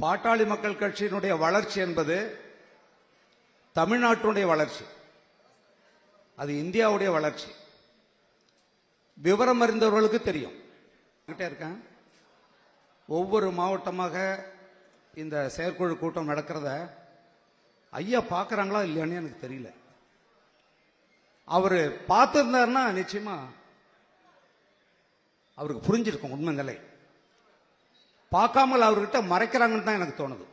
பாட்டாளி மக்கள் கட்சியினுடைய வளர்ச்சி என்பது தமிழ்நாட்டினுடைய வளர்ச்சி. அது இந்தியாவுடைய வளர்ச்சி. விவரம் அறிந்தவர்களுக்கு தெரியும். கிட்டே இருக்கேன். ஒவ்வொரு மாவட்டமாக இந்த செயற்குழு கூட்டம் நடக்கிறத ஐயா பார்க்குறாங்களா இல்லையான்னு எனக்கு தெரியல. அவர் பார்த்துருந்தாருன்னா நிச்சயமா அவருக்கு புரிஞ்சிருக்கும் உண்மை நிலை. பார்க்காமல் அவர்கிட்ட மறைக்கிறாங்கன்னு தான் எனக்கு தோணுது.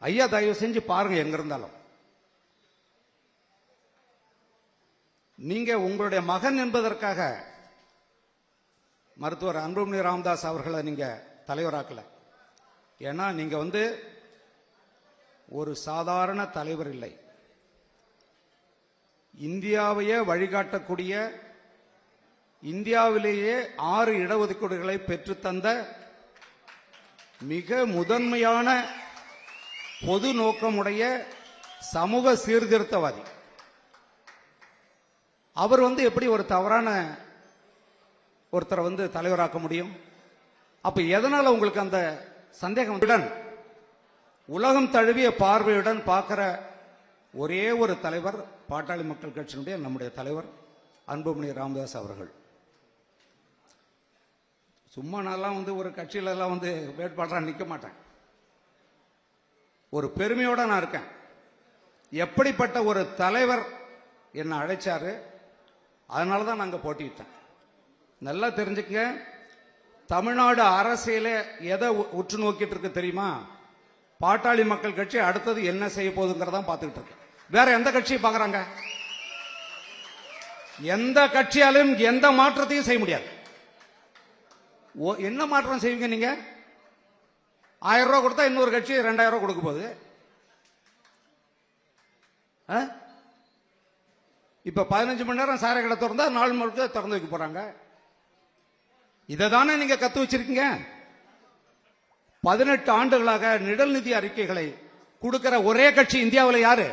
ஐயா தயவு செஞ்சு பாருங்க எங்க இருந்தாலும். நீங்க உங்களுடைய மகன் என்பதற்காக மருத்துவர் அன்புமணி ராமதாஸ் அவர்களை நீங்க தலைவராக்கல. ஏன்னா நீங்க வந்து ஒரு சாதாரண தலைவர் இல்லை. இந்தியாவையே வழிகாட்டக்கூடிய இந்தியாவிலேயே ஆறு இடஒதுக்கீடுகளை பெற்றுத்தந்த மிக முதன்மையான பொது நோக்கமுடைய சமூக சீர்திருத்தவாதி. அவர் வந்து எப்படி ஒரு தவறான ஒருத்தரை வந்து தலைவராக்க முடியும்? அப்ப எதனால உங்களுக்கு அந்த சந்தேகம் உலகம் தழுவிய பார்வையுடன் பார்க்கிற ஒரே ஒரு தலைவர் பாட்டாளி மக்கள் கட்சியினுடைய நம்முடைய தலைவர் அன்புமணி ராமதாஸ் அவர்கள். சும்மா நான்லாம் வந்து ஒரு கட்சியிலலாம் வந்து வேட்பாளராக நிற்க மாட்டேன். ஒரு பெருமையோட நான் இருக்கேன். எப்படிப்பட்ட ஒரு தலைவர் என்னை அழைச்சாரு அதனால தான் நாங்கள் போட்டியிட்டேன். நல்லா தெரிஞ்சுக்க தமிழ்நாடு அரசியலே எதை உ- உற்று நோக்கிட்டு இருக்கு தெரியுமா? பாட்டாளி மக்கள் கட்சி அடுத்தது என்ன செய்ய போகுதுங்கிறதா பார்த்துக்கிட்டு இருக்கு வேற எந்த கட்சியை பார்க்குறாங்க? எந்த கட்சியாலும் எந்த மாற்றத்தையும் செய்ய முடியாது. என்ன மாற்றம் செய்வீங்க நீங்க? ஆயிரம் ரூபா கொடுத்தா இன்னொரு கட்சி ரெண்டாயிரம் ரூபா கொடுக்க போகுது. ஆ? இப்ப பதினஞ்சு மணி நேரம் சாரை கடை திறந்தா நாலு முழுக்க திறந்து வைக்க போறாங்க. இதை தானே நீங்க கத்து வச்சிருக்கீங்க? பதினெட்டு ஆண்டுகளாக நிழல் நிதி அறிக்கைகளை கொடுக்கிற ஒரே கட்சி இந்தியாவில் யாரு?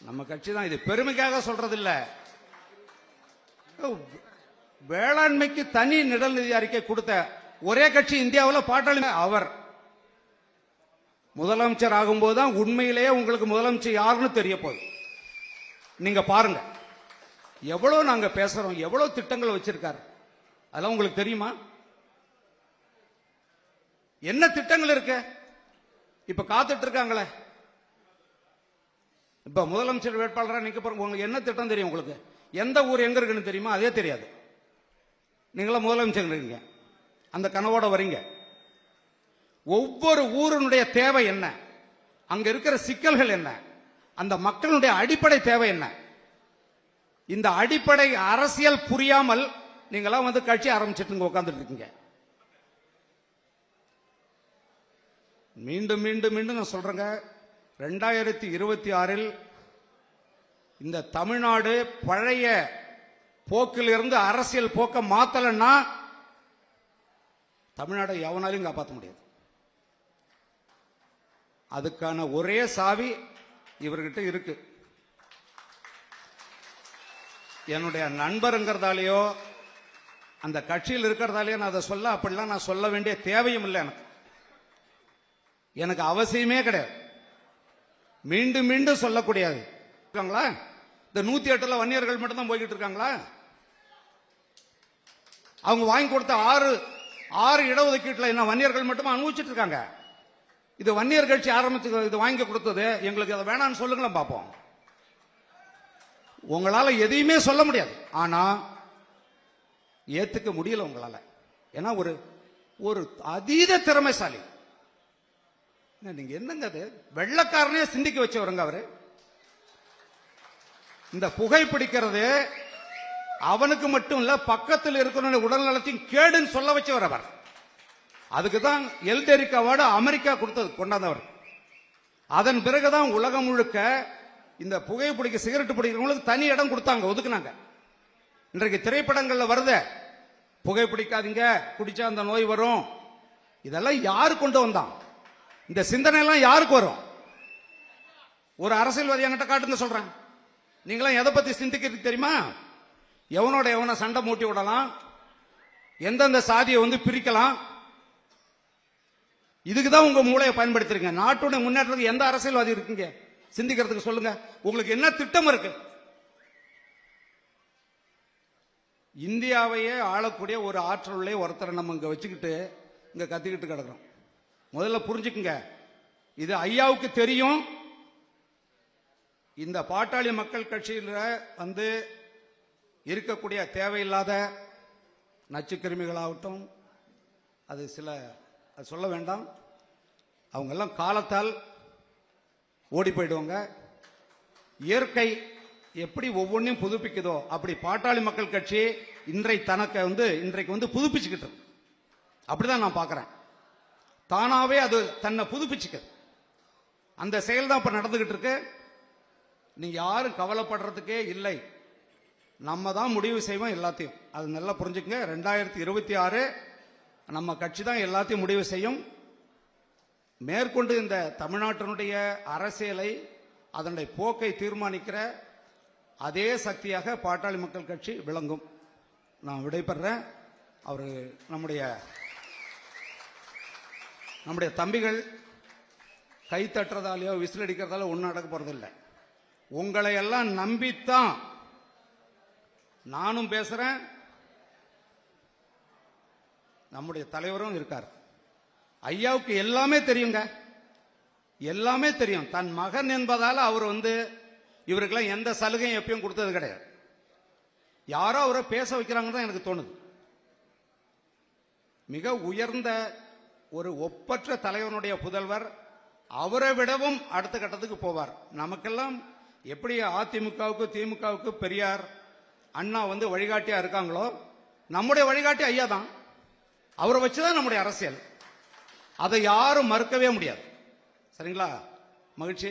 நம்ம கட்சி தான். இது பெருமைக்காக சொல்றது இல்லை வேளாண்மைக்கு தனி நிழல் நிதி அறிக்கை கொடுத்த ஒரே கட்சி இந்தியாவில் பாட்டாளி அவர். முதலமைச்சர் ஆகும்போது தான் உண்மையிலேயே உங்களுக்கு முதலமைச்சர் யாருன்னு தெரிய போகுது. நீங்க பாருங்க. எவ்வளவு நாங்க பேசுறோம் எவ்வளவு திட்டங்கள் வச்சிருக்காரு. அதெல்லாம் உங்களுக்கு தெரியுமா? என்ன திட்டங்கள் இருக்கு? இப்ப காத்துட்டு இருக்காங்களே. இப்ப முதலமைச்சர் வேட்பாளராக நிக்க பாருங்க உங்களுக்கு என்ன திட்டம் தெரியும் உங்களுக்கு? எந்த ஊர் எங்க இருக்குன்னு தெரியுமா? அதே தெரியாது. நீங்களாம் முதலமைச்சர் இருக்கீங்க அந்த கனவோட வரீங்க. ஒவ்வொரு ஊரினுடைய தேவை என்ன? அங்க இருக்கிற சிக்கல்கள் என்ன? அந்த மக்களுடைய அடிப்படை தேவை என்ன? இந்த அடிப்படை அரசியல் புரியாமல் நீங்களாம் வந்து கட்சி ஆரம்பிச்சிட்டு உட்கார்ந்துட்டு இருக்கீங்க. மீண்டும் மீண்டும் மீண்டும் நான் சொல்றேங்க. ரெண்டாயிரத்தி இருபத்தி ஆறில் இந்த தமிழ்நாடு பழைய போக்கிலிருந்து அரசியல் போக்க மாத்தலன்னா தமிழ்நாடை எவனாலையும் காப்பாற்ற முடியாது. அதுக்கான ஒரே சாவி இவர்கிட்ட இருக்கு. என்னுடைய நண்பருங்கிறதாலேயோ அந்த கட்சியில் இருக்கிறதாலேயோ நான் அதை சொல்ல அப்படிலாம் நான் சொல்ல வேண்டிய தேவையும் இல்லை எனக்கு. எனக்கு அவசியமே கிடையாது. மீண்டும் மீண்டும் சொல்லக்கூடியது. இருக்காங்களா? இந்த நூத்தி எட்டுல வன்னியர்கள் மட்டும் தான் போய்கிட்டு இருக்காங்களா? அவங்க வாங்கி கொடுத்த ஆறு ஆறு இடஒதுக்கீட்டில் என்ன வன்னியர்கள் மட்டும் அனுபவிச்சுட்டு இருக்காங்க? இது வன்னியர் கட்சி ஆரம்பிச்சு இது வாங்கி கொடுத்தது. எங்களுக்கு அதை வேணாம்னு சொல்லுங்களேன் பார்ப்போம் உங்களால் எதையுமே சொல்ல முடியாது. ஆனால் ஏற்றுக்க முடியல உங்களால். ஏன்னா ஒரு ஒரு அதீத திறமைசாலி. என்ன, என்னங்க அது? வெள்ளக்காரனே சிந்திக்க வச்சவருங்க அவரு. இந்த புகை பிடிக்கிறது அவனுக்கு மட்டும் இல்ல பக்கத்தில் இருக்கிற உடல் நலத்தையும் கேடுன்னு சொல்ல வச்சவர் அவர். அதுக்கு தான் எல்டெரிக் அவார்டு அமெரிக்கா கொடுத்தது கொண்டாந்தவர். அதன் பிறகுதான் உலகம் முழுக்க இந்த புகை பிடிக்க சிகரெட் பிடிக்கிறவங்களுக்கு தனி இடம் கொடுத்தாங்க ஒதுக்குனாங்க. இன்றைக்கு திரைப்படங்கள்ல வருதே புகை பிடிக்காதீங்க குடிச்சா அந்த நோய் வரும். இதெல்லாம் யாரு கொண்டு வந்தான்? இந்த சிந்தனை எல்லாம் யாருக்கு வரும்? ஒரு அரசியல்வாதி என்கிட்ட காட்டுன்னு சொல்றேன். நீங்களாம் எதை பத்தி சிந்திக்கிறது தெரியுமா? எவனோட எவனை சண்டை மூட்டி விடலாம்? எந்தெந்த சாதியை வந்து பிரிக்கலாம்? இதுக்கு தான் உங்க மூளையை பயன்படுத்திருங்க நாட்டுடைய முன்னேற்றத்துக்கு எந்த அரசியல்வாதி இருக்குங்க? சிந்திக்கிறதுக்கு சொல்லுங்க. உங்களுக்கு என்ன திட்டம் இருக்கு? இந்தியாவையே ஆளக்கூடிய ஒரு ஆற்றலுள்ளே ஒருத்தரை நம்ம இங்க வச்சுக்கிட்டு இங்க கத்திக்கிட்டு கிடக்குறோம். முதல்ல புரிஞ்சுக்குங்க. இது ஐயாவுக்கு தெரியும். இந்த பாட்டாளி மக்கள் கட்சியில் வந்து இருக்கக்கூடிய தேவையில்லாத நச்சுக்கிருமிகளாகட்டும் அது சில அது சொல்ல வேண்டாம். அவங்கெல்லாம் காலத்தால் ஓடி போயிடுவாங்க. இயற்கை எப்படி ஒவ்வொன்றையும் புதுப்பிக்குதோ அப்படி பாட்டாளி மக்கள் கட்சி இன்றை தனக்கு வந்து இன்றைக்கு வந்து புதுப்பிச்சுக்கிட்டு அப்படிதான் நான் பார்க்குறேன் தானாகவே அது தன்னை புதுப்பிச்சுக்குது. அந்த செயல் தான் இப்போ நடந்துகிட்டு இருக்கு. நீ யாரும் கவலைப்படுறதுக்கே இல்லை. நம்ம தான் முடிவு செய்வோம் எல்லாத்தையும். அது நல்லா புரிஞ்சுக்கங்க. ரெண்டாயிரத்தி இருபத்தி ஆறு நம்ம கட்சி தான் எல்லாத்தையும் முடிவு செய்யும். மேற்கொண்டு இந்த தமிழ்நாட்டினுடைய அரசியலை அதனுடைய போக்கை தீர்மானிக்கிற அதே சக்தியாக பாட்டாளி மக்கள் கட்சி விளங்கும். நான் விடைபெறேன் அவர் நம்முடைய நம்முடைய தம்பிகள் கை தட்டுறதாலேயோ விசில் அடிக்கிறதால ஒன்றும் நடக்க போறதில்லை. உங்களை எல்லாம் நம்பித்தான். நானும் பேசுறேன். நம்முடைய தலைவரும் இருக்கார். ஐயாவுக்கு எல்லாமே தெரியுங்க. எல்லாமே தெரியும். தன் மகன் என்பதால் அவர் வந்து இவருக்கெல்லாம் எந்த சலுகையும் எப்பயும் கொடுத்தது கிடையாது. யாரோ அவரை பேச வைக்கிறாங்கன்னு தான் எனக்கு தோணுது. மிக உயர்ந்த ஒரு ஒப்பற்ற தலைவனுடைய புதல்வர் அவரை விடவும் அடுத்த கட்டத்துக்கு போவார். நமக்கெல்லாம் எப்படி அதிமுகவுக்கு திமுகவுக்கு பெரியார் அண்ணா வந்து வழிகாட்டியா இருக்காங்களோ நம்முடைய வழிகாட்டி ஐயா தான். அவரை வச்சுதான் நம்முடைய அரசியல். அதை யாரும் மறுக்கவே முடியாது. சரிங்களா? மகிழ்ச்சி.